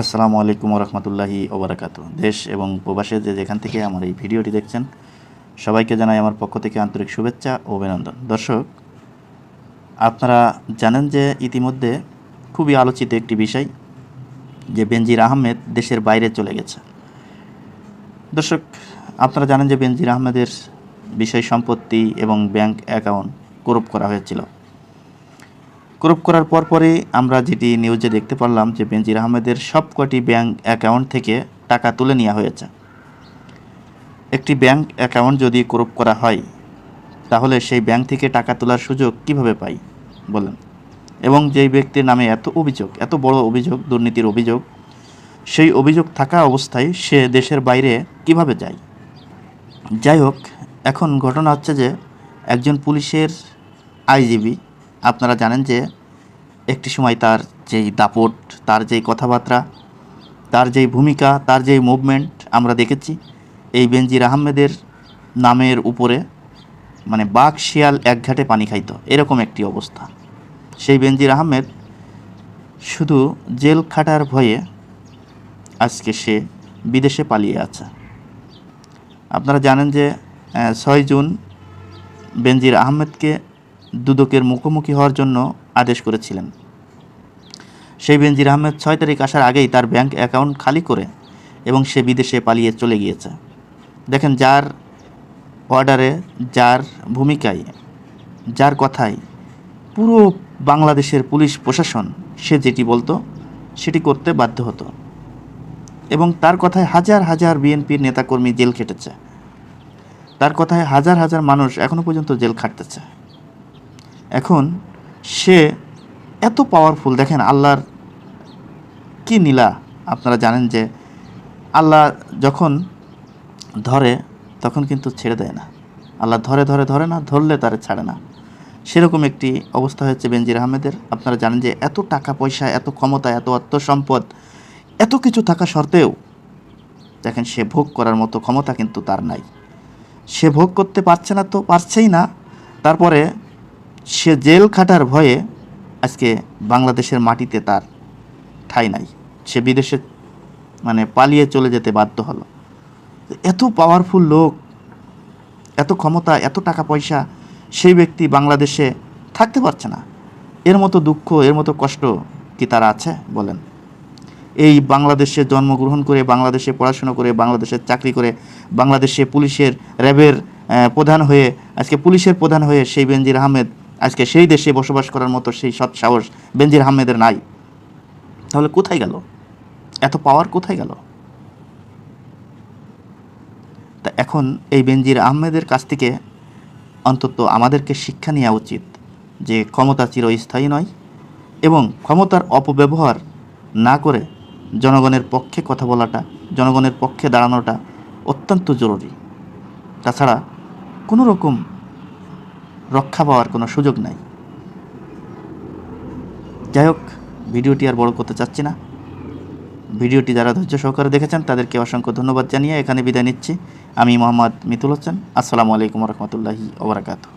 আসসালামু আলাইকুম রহমতুল্লাহি ওবরাকাতু দেশ এবং প্রবাসে যে যেখান থেকে আমার এই ভিডিওটি দেখছেন, সবাইকে জানাই আমার পক্ষ থেকে আন্তরিক শুভেচ্ছা ও অভিনন্দন। দর্শক, আপনারা জানেন যে ইতিমধ্যে খুবই আলোচিত একটি বিষয় যে বেনজির আহমেদ দেশের বাইরে চলে গেছে। দর্শক, আপনারা জানেন যে বেনজির আহমেদের বিষয় সম্পত্তি এবং ব্যাংক অ্যাকাউন্ট কোরপ করা হয়েছিল। ক্রপ করার পর পরে আমরা যেটি নিউজে দেখতে পারলাম যে বেনজির আহমেদের সবকটি ব্যাংক অ্যাকাউন্ট থেকে টাকা তুলে নেওয়া হয়েছে। একটি ব্যাংক অ্যাকাউন্ট যদি ক্রপ করা হয়, তাহলে সেই ব্যাংক থেকে টাকা তোলার সুযোগ কীভাবে পাই? বলেন। এবং যেই ব্যক্তির নামে এত অভিযোগ, এত বড় অভিযোগ, দুর্নীতির অভিযোগ, সেই অভিযোগ থাকা অবস্থায় সে দেশের বাইরে কীভাবে যায়? যাই হোক, এখন ঘটনা হচ্ছে যে একজন পুলিশের আইজিবি আপনারা জানেন যে একটি সময় তার যেই দাপট, তার যেই কথাবার্তা, তার যেই ভূমিকা, তার যেই মুভমেন্ট আমরা দেখেছি, এই বেনজির আহমেদের নামের উপরে মানে বাঘ শিয়াল একঘাটে পানি খাইত, এরকম একটি অবস্থা। সেই বেনজির আহমেদ শুধু জেল খাটার ভয়ে আজকে সে বিদেশে পালিয়ে আছে। আপনারা জানেন যে ছয় জুন বেনজির আহমেদকে দুদকের মুখোমুখি হওয়ার জন্য আদেশ করেছিলেন। সেই বেনজির আহমেদ ছয় তারিখ আসার আগেই তার ব্যাংক অ্যাকাউন্ট খালি করে এবং সে বিদেশে পালিয়ে চলে গিয়েছে। দেখেন যার অর্ডারে, যার ভূমিকায়, যার কথায় পুরো বাংলাদেশের পুলিশ প্রশাসন সে যেটি বলতো, সেটি করতে বাধ্য হতো। এবং তার কথায় হাজার হাজার বিএনপির নেতাকর্মী জেল খেটেছে। তার কথায় হাজার হাজার মানুষ এখনও পর্যন্ত জেল খাটতেছে। এখন সে এত পাওয়ারফুল দেখেন আল্লাহর কি নীলা। আপনারা জানেন যে আল্লাহ যখন ধরে, তখন কিন্তু ছেড়ে দেয় না। আল্লাহ ধরে ধরে ধরে না, ধরলে তারে ছাড়ে না। সেরকম একটি অবস্থা হয়েছে বেনজির আহমেদের। আপনারা জানেন যে এত টাকা পয়সা, এত ক্ষমতা, এত অর্থ সম্পদ এত কিছু থাকা সত্ত্বেও, দেখেন সে ভোগ করার মতো ক্ষমতা কিন্তু তার নাই। সে ভোগ করতে পারছে না তো, পারছেই না। তারপরে সে জেল খাটার ভয়ে আজকে বাংলাদেশের মাটিতে তার ঠাঁই নাই। সে বিদেশে মানে পালিয়ে চলে যেতে বাধ্য হলো। এত পাওয়ারফুল লোক, এত ক্ষমতা, এত টাকা পয়সা, সেই ব্যক্তি বাংলাদেশে থাকতে পারছে না। এর মতো দুঃখ, এর মতো কষ্ট কি তার আছে বলেন? এই বাংলাদেশে জন্মগ্রহণ করে, বাংলাদেশে পড়াশোনা করে বাংলাদেশের চাকরি করে, বাংলাদেশে পুলিশের র্যাবের প্রধান হয়ে, আজকে পুলিশের প্রধান হয়ে সেই বেনজির আহমেদ আজকে সেই দেশে বসবাস করার মতো সেই সৎ সাহস বেনজির আহমেদের নাই। তাহলে কোথায় গেল? এত পাওয়ার কোথায় গেল? তা এখন এই বেনজির আহমেদের কাছ থেকে অন্তত আমাদেরকে শিক্ষা নেওয়া উচিত যে ক্ষমতা চিরস্থায়ী নয় এবং ক্ষমতার অপব্যবহার না করে জনগণের পক্ষে কথা বলাটা, জনগণের পক্ষে দাঁড়ানোটা অত্যন্ত জরুরি। তাছাড়া কোনো রকম রক্ষা পাওয়ার কোনো সুযোগ নাই। যাই হোক ভিডিওটি আর বড় করতে চাচ্ছি না। ভিডিওটি যারা ধৈর্য সহকারে দেখেছেন, তাদেরকে অসংখ্য ধন্যবাদ জানিয়ে এখানে বিদায় নিচ্ছি। আমি মোহাম্মদ মিতুল হোসেন। আসসালামু আলাইকুম রহমতুল্লাহি ওবরাকাতু